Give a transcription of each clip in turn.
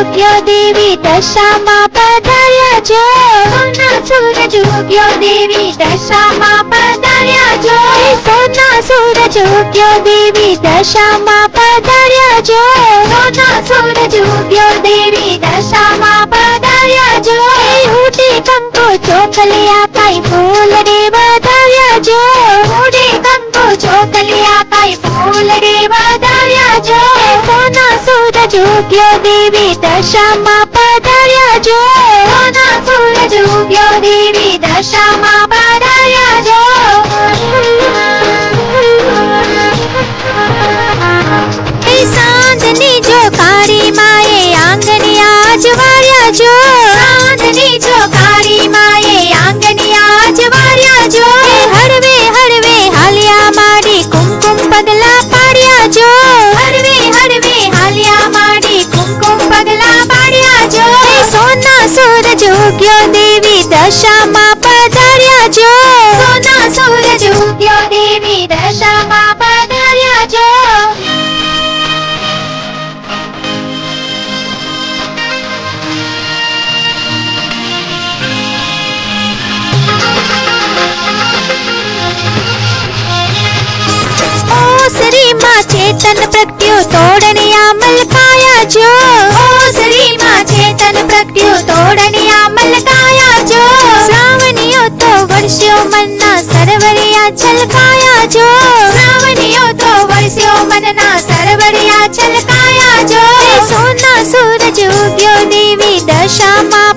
ઉગ્યો દેવી દશામાં પધાર્યા જો સોના સૂરજ ઉગ્યો દેવી દશામાં પધાર્યા જો સોના સૂરજ ઉગ્યો દેવી દશામાં પધાર્યા જો સોના સૂરજ ઉગ્યો દેવી દશામાં પધાર્યા જો ઉઠી કંકો ચોકલિયા કાઈ ફૂલ રે વધાર્યા જો ઉડી કંકો ચોકલિયા કાઈ ફૂલ રે ઉગ્યો દેવી દશામાં પધાર્યા જો. સોના સૂરજ ઉગ્યો દેવી દશામાં પધાર્યા જો. સાંજની જો કાળી માએ આંગણી આજવાળ્યા જો. સાંજની જો કાળી માએ આંગણી આજવાળ્યા જો. હળવે હળવે હાલ્યા માડી કુમકુમ પગલા પાડ્યા જો. સૂરજ ઉગ્યો દેવી દશામાં પધાર્યા જો સોના સૂરજ ઉગ્યો દેવી દશામાં પધાર્યા જો ઓસરીમાં ચેતન પ્રગટ્યો તોડણિયા મલકાયા જો છલકાયા જો. શ્રાવણીઓ તો વર્ષ્યો મનના સરવરિયા છલકાયા જો. સોના સૂરજ ઉગ્યો દેવી દશામાં.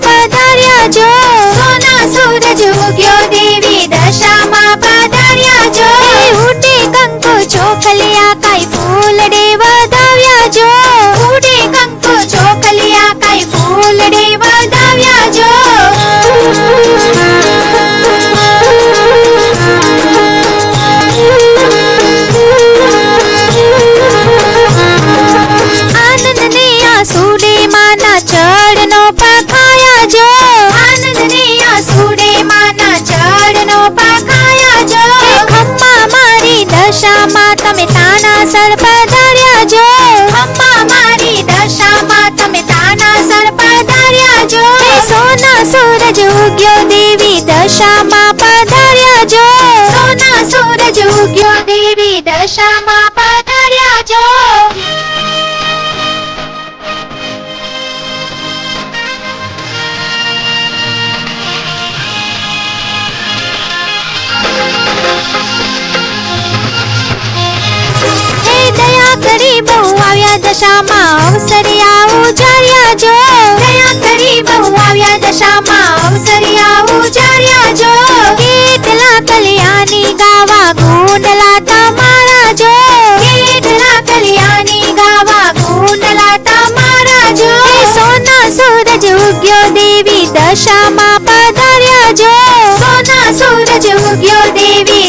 દશામાં તમે તાના સર પધાર્યા જો અમ્મા મારી દશામાં તમે તાના સર પધાર્યા જો સોના સૂરજ ઉગ્યો દેવી દશામાં પધાર્યા જો સોના સૂરજ ઉગ્યો દેવી દશામાં આવ્યા દશામાં અવસરિયા ઉજાર્યા જો. દયા કરી બહુ આવ્યા દશામાં અવસરિયા ઉજાર્યા જો. કેટલા કલ્યાણી ગાવા, ગુંડલા તમારા જો. કેટલા કલ્યાણી ગાવા, ગુંડલા તમારા જો. સોના સૂરજ ઉગ્યો દેવી દશામાં પધાર્યા જો. સોના સૂરજ ઉગ્યો દેવી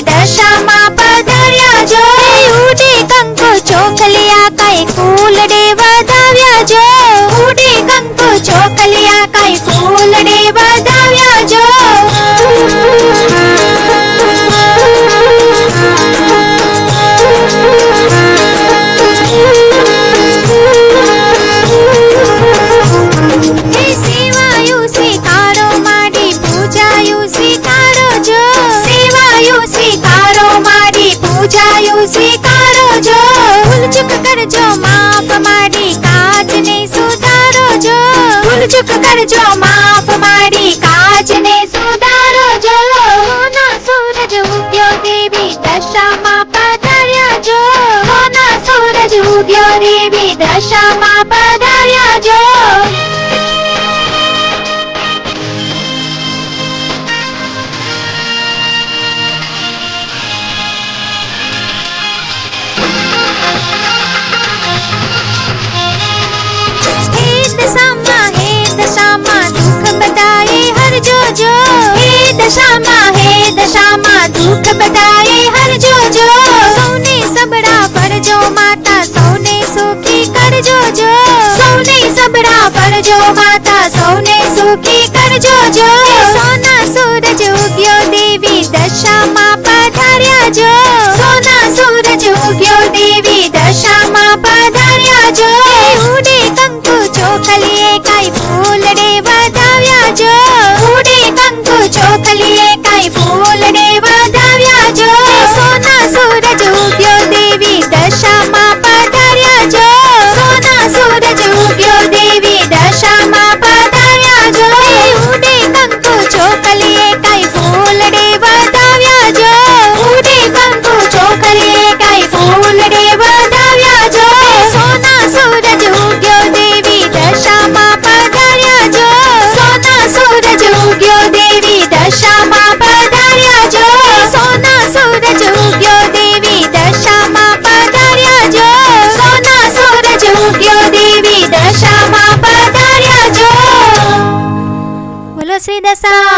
કરજો માફ માડી કાજને સુધારો જો સોના સૂરજ ઉગ્યો દેવી દશામાં પધાર્યા જો સોના સૂરજ ઉગ્યો દેવી દશામાં દશામાં શ્રી દશામાં